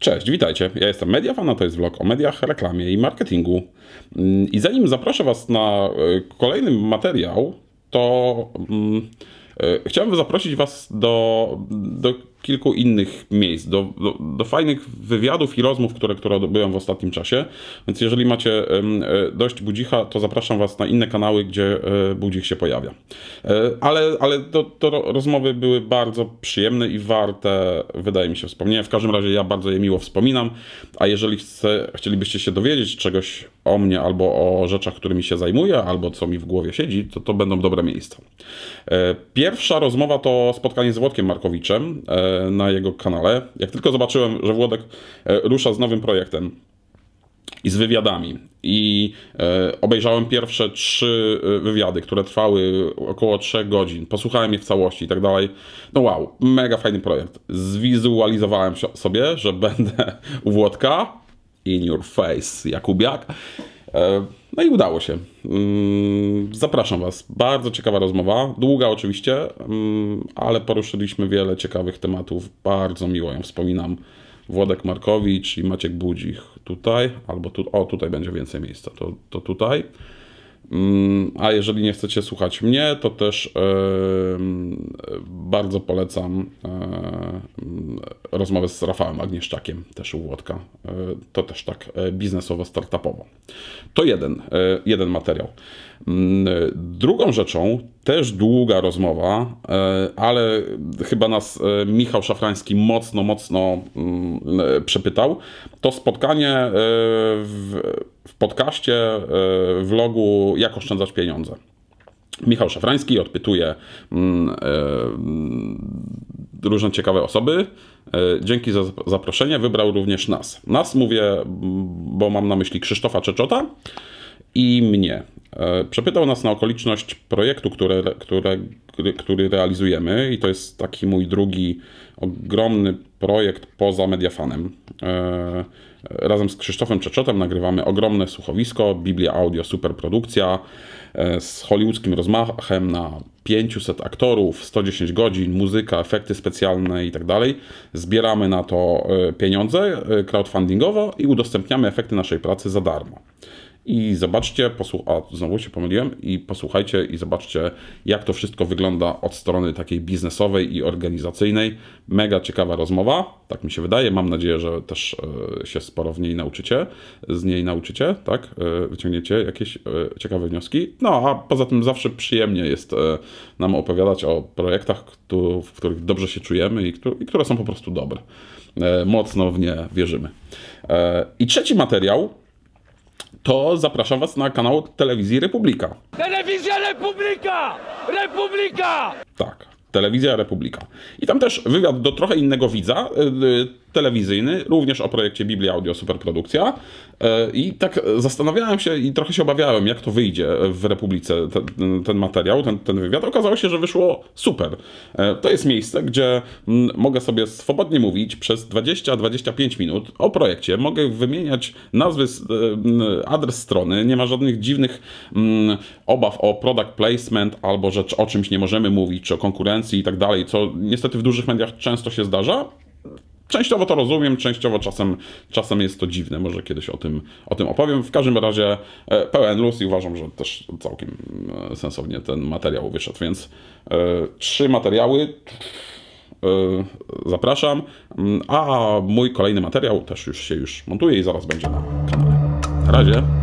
Cześć, witajcie. Ja jestem Mediafan, a to jest vlog o mediach, reklamie i marketingu. Mm, I zanim zaproszę Was na e, kolejny materiał, to mm, e, chciałem zaprosić Was do, do kilku innych miejsc, do, do, do, fajnych wywiadów i rozmów, które, które odbyłem w ostatnim czasie. Więc jeżeli macie e, dość budzicha, to zapraszam Was na inne kanały, gdzie e, budzik się pojawia. E, ale ale to, to rozmowy były bardzo przyjemne i warte, wydaje mi się, wspomnienia. W każdym razie ja bardzo je miło wspominam, a jeżeli chce, chcielibyście się dowiedzieć czegoś o mnie albo o rzeczach, którymi się zajmuję, albo co mi w głowie siedzi, to to będą dobre miejsca. Pierwsza rozmowa to spotkanie z Włodkiem Markowiczem na jego kanale. Jak tylko zobaczyłem, że Włodek e, rusza z nowym projektem i z wywiadami. I e, obejrzałem pierwsze trzy e, wywiady, które trwały około 3 godzin. Posłuchałem je w całości i tak dalej. No wow, mega fajny projekt. Zwizualizowałem sobie, że będę u Włodka in your face, Jakubiak. E, no i udało się. Mm, zapraszam Was. Bardzo ciekawa rozmowa. Długa oczywiście, mm, ale poruszyliśmy wiele ciekawych tematów. Bardzo miło ją wspominam. Włodek Markowicz i Maciek Budzich tutaj, albo tu, o tutaj będzie więcej miejsca, to, to tutaj. Mm, a jeżeli nie chcecie słuchać mnie, to też bardzo polecam e, rozmowę z Rafałem Agnieszczakiem, też u Łodka. E, to też tak e, biznesowo, startupowo. To jeden, jeden materiał. Mm, drugą rzeczą, też długa rozmowa, ale chyba nas Michał Szafrański mocno, mocno mm, przepytał, to spotkanie w, w podcaście, vlogu Jak oszczędzać pieniądze. Michał Szafrański odpytuje mm, e, różne ciekawe osoby. E, dzięki za zaproszenie wybrał również nas. Nas mówię, bo mam na myśli Krzysztofa Czeczota i mnie. E, przepytał nas na okoliczność projektu, które, które, który realizujemy i to jest taki mój drugi ogromny projekt poza Mediafanem. Razem z Krzysztofem Czeczotem nagrywamy ogromne słuchowisko, Biblia Audio, super produkcja e, z hollywoodzkim rozmachem na 500 aktorów, 110 godzin, muzyka, efekty specjalne i tak dalej. Zbieramy na to e, pieniądze e, crowdfundingowo i udostępniamy efekty naszej pracy za darmo i zobaczcie, a znowu się pomyliłem, i posłuchajcie i zobaczcie, jak to wszystko wygląda od strony takiej biznesowej i organizacyjnej. Mega ciekawa rozmowa, tak mi się wydaje. Mam nadzieję, że też e, się sporo w niej nauczycie, z niej nauczycie, tak? E, wyciągniecie jakieś e, ciekawe wnioski. No, a poza tym zawsze przyjemnie jest nam opowiadać o projektach, w których dobrze się czujemy i które są po prostu dobre. Mocno w nie wierzymy. I trzeci materiał to zapraszam Was na kanał Telewizji Republika. Telewizja Republika! Republika! Tak, Telewizja Republika. I tam też wywiad do trochę innego widza, y, telewizyjny, również o projekcie Biblia Audio Superprodukcja. E, I tak zastanawiałem się i trochę się obawiałem, jak to wyjdzie w Republice, ten, ten materiał, ten, ten wywiad. Okazało się, że wyszło super. E, to jest miejsce, gdzie mogę sobie swobodnie mówić przez 20-25 minut o projekcie. Mogę wymieniać nazwy, e, adres strony, nie ma żadnych dziwnych obaw o product placement albo że o czymś nie możemy mówić, czy o konkurencji i tak dalej, co niestety w dużych mediach często się zdarza. Częściowo to rozumiem, częściowo czasem, czasem jest to dziwne. Może kiedyś o tym, o tym opowiem. W każdym razie e, pełen luz i uważam, że też całkiem e, sensownie ten materiał wyszedł. Więc e, trzy materiały. Zapraszam. A mój kolejny materiał też już się już montuje i zaraz będzie na kanale. Na razie.